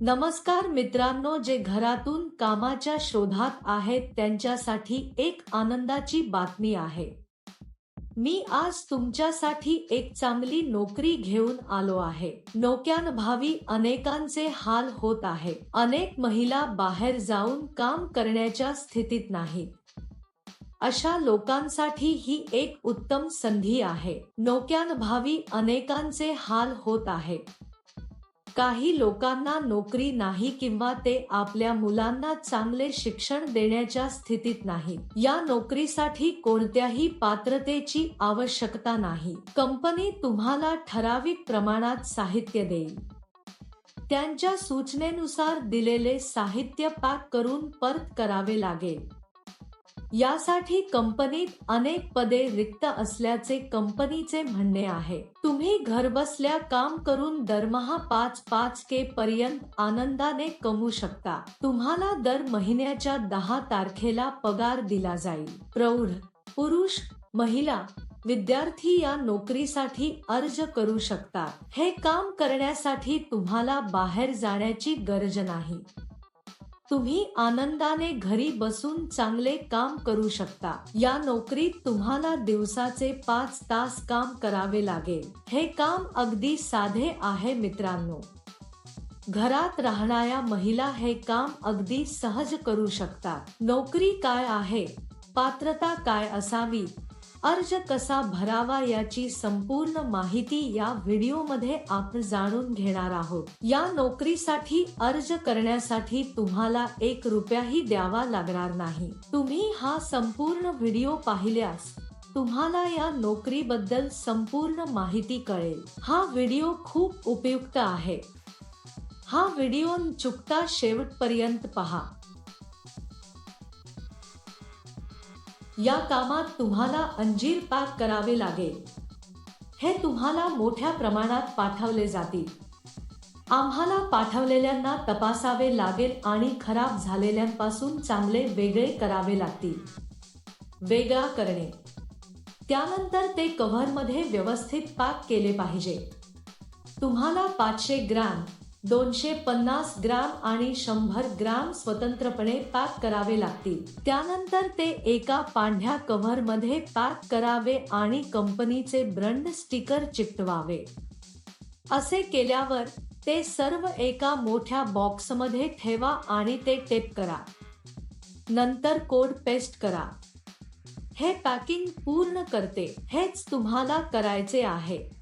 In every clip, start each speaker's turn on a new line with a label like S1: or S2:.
S1: नमस्कार मित्रांनो जे घरातून कामाच्या शोधात आहेत त्यांच्यासाठी एक आनंदाची बातमी आहे. मी आज तुमच्यासाठी एक चांगली नोकरी घेऊन आलो आहे. नोक्यान भावी अनेकांचे हाल होत आहे. अनेक महिला बाहेर जाऊन काम करण्याच्या स्थितीत नाही. अशा लोकांसाठी ही एक उत्तम संधी आहे. नोक्यान भावी अनेकांचे हाल होत आहे. काही लोकांना नोकरी नाही किंवा ते आपल्या मुलांना चांगले शिक्षण देण्याच्या स्थितीत नाही. या नोकरीसाठी कोणत्याही पात्रतेची आवश्यकता नाही. कंपनी तुम्हाला ठराविक प्रमाणात साहित्य देईल. त्यांच्या सूचनेनुसार दिलेले साहित्य पॅक करून परत करावे लागेल. यासाठी कंपनीत अनेक पदे रिक्त असल्याचे कंपनीचे म्हणणे आहे. तुम्ही घरबसल्या काम करून दरमहा पाच पाच के पर्यंत आनंदाने कमवू शकता. तुम्हाला दर महिन्याच्या दहा तारखेला पगार दिला जाईल. प्रौढ पुरुष महिला विद्यार्थी या नोकरीसाठी अर्ज करू शकतात हे काम करण्यासाठी तुम्हाला बाहेर जाण्याची गरज नाही. तुम्ही आनंदाने घरी बसून चांगले काम करू शकता. या नोकरीत तुम्हाला दिवसाचे पाच तास काम करावे लागेल. हे काम अगदी साधे आहे मित्रांनो. घरात राहणाऱ्या महिला हे काम अगदी सहज करू शकतात. नोकरी काय आहे? पात्रता काय असावी? अर्ज कसा भरावा याची संपूर्ण माहिती या व्हिडिओमध्ये आपण जाणून घेणार आहोत. या नोकरीसाठी अर्ज करण्यासाठी तुम्हाला एक रुपयाही द्यावा लागणार नाही. तुम्ही हा संपूर्ण व्हिडिओ पाहिल्यास तुम्हाला या नोकरीबद्दल संपूर्ण माहिती कळेल. हा व्हिडिओ खूप उपयुक्त आहे. हा व्हिडिओ चुकता शेवटपर्यंत पहा. या कामात तुम्हाला अंजीर पॅक करावे लागेल. हे तुम्हाला मोठ्या प्रमाणात पाठवले जातील. आम्हाला पाठवलेल्यांना तपासावे लागेल आणि खराब झालेल्यांपासून चांगले वेगळे करावे लागतील. वेगळा करणे. त्यानंतर ते कव्हरमध्ये व्यवस्थित पॅक केले पाहिजे. तुम्हाला पाचशे ग्रॅम दोनशे पन्नास ग्राम आणि शंभर ग्राम स्वतंत्रपणे पॅक करावे लागतील. त्यानंतर ते एका पांढऱ्या कव्हरमध्ये पॅक करावे आणि कंपनीचे ब्रंड स्टिकर चिकटवावे. असे केल्यावर ते सर्व एका मोठ्या बॉक्समध्ये ठेवा आणि ते टेप करा. नंतर कोड पेस्ट करा. हे पॅकिंग पूर्ण करते हेच तुम्हाला करायचे आहे.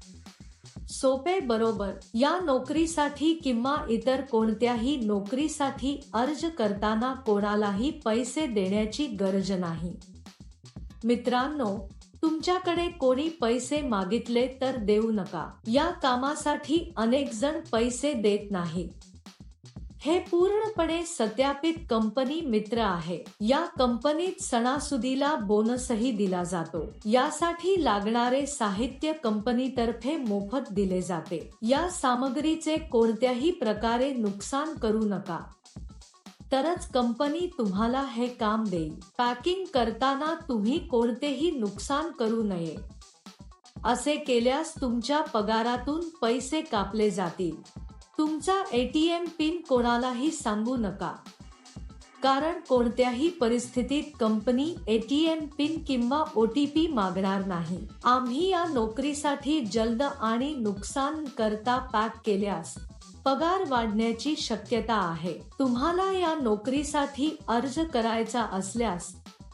S1: सोपे बरोबर. या नोकरीसाठी किंवा इतर कोणत्याही नोकरीसाठी अर्ज करताना कोणालाही पैसे देण्याची गरज नाही. मित्रांनो तुमच्याकडे कोणी पैसे मागितले तर देऊ नका. या कामासाठी अनेक जण पैसे देत नाहीत. हे पूर्णपणे सत्यापित कंपनी मित्र आहे. या कंपनीत सणासुदीला बोनसही दिला जातो. यासाठी लागणारे साहित्य कंपनीतर्फे मोफत दिले जाते. या सामग्रीचे कोणत्याही प्रकारे नुकसान करू नका. तरच कंपनी तुम्हाला हे काम देईल. पॅकिंग करताना तुम्ही कोणतेही नुकसान करू नये. असे केल्यास तुमच्या पगारातून पैसे कापले जातील. तुमचा एटीएम पिन कोणालाही सांगू नका. कारण कोणत्याही परिस्थितीत कंपनी एटीएम पिन किंवा ओ टी पी मागणार नाही. आम्ही या नोकरीसाठी जलद आणि नुकसान करता पॅक केल्यास पगार वाढण्याची शक्यता आहे. तुम्हाला या नोकरीसाठी अर्ज करायचा असल्यास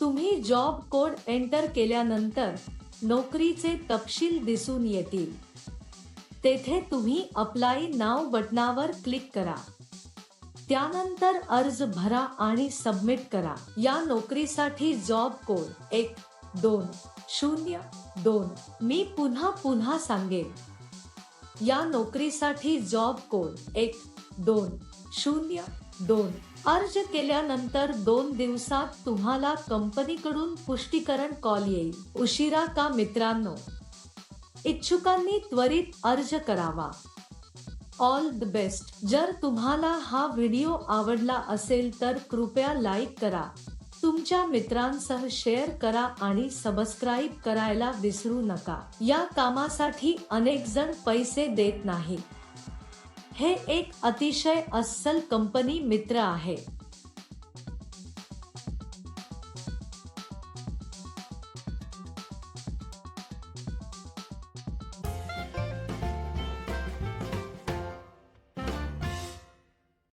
S1: तुम्ही जॉब कोड एंटर केल्यानंतर नोकरीचे तपशील दिसून येतील. तेथे तुम्ही अप्लाय नाव बटनावर क्लिक करा. त्यानंतर अर्ज भरा आणि सबमिट करा. या नोकरीसाठी जॉब कोड एक दोन शून्य दोन. मी पुन्हा पुन्हा सांगेन. या नोकरीसाठी जॉब कोड एक दोन शून्य दोन. अर्ज केल्यानंतर दोन दिवसात तुम्हाला कंपनीकडून पुष्टीकरण कॉल येईल. उशिरा का मित्रांनो? इच्छुकांनी त्वरित अर्ज करावा. All the best. जर तुम्हाला हा व्हिडिओ आवडला असेल तर कृपया लाईक करा. तुमच्या मित्रांसह शेअर करा आणि सबस्क्राईब करायला विसरू नका. या कामासाठी अनेक जण पैसे देत नाही हे एक अतिशय अस्सल कंपनी मित्र आहे.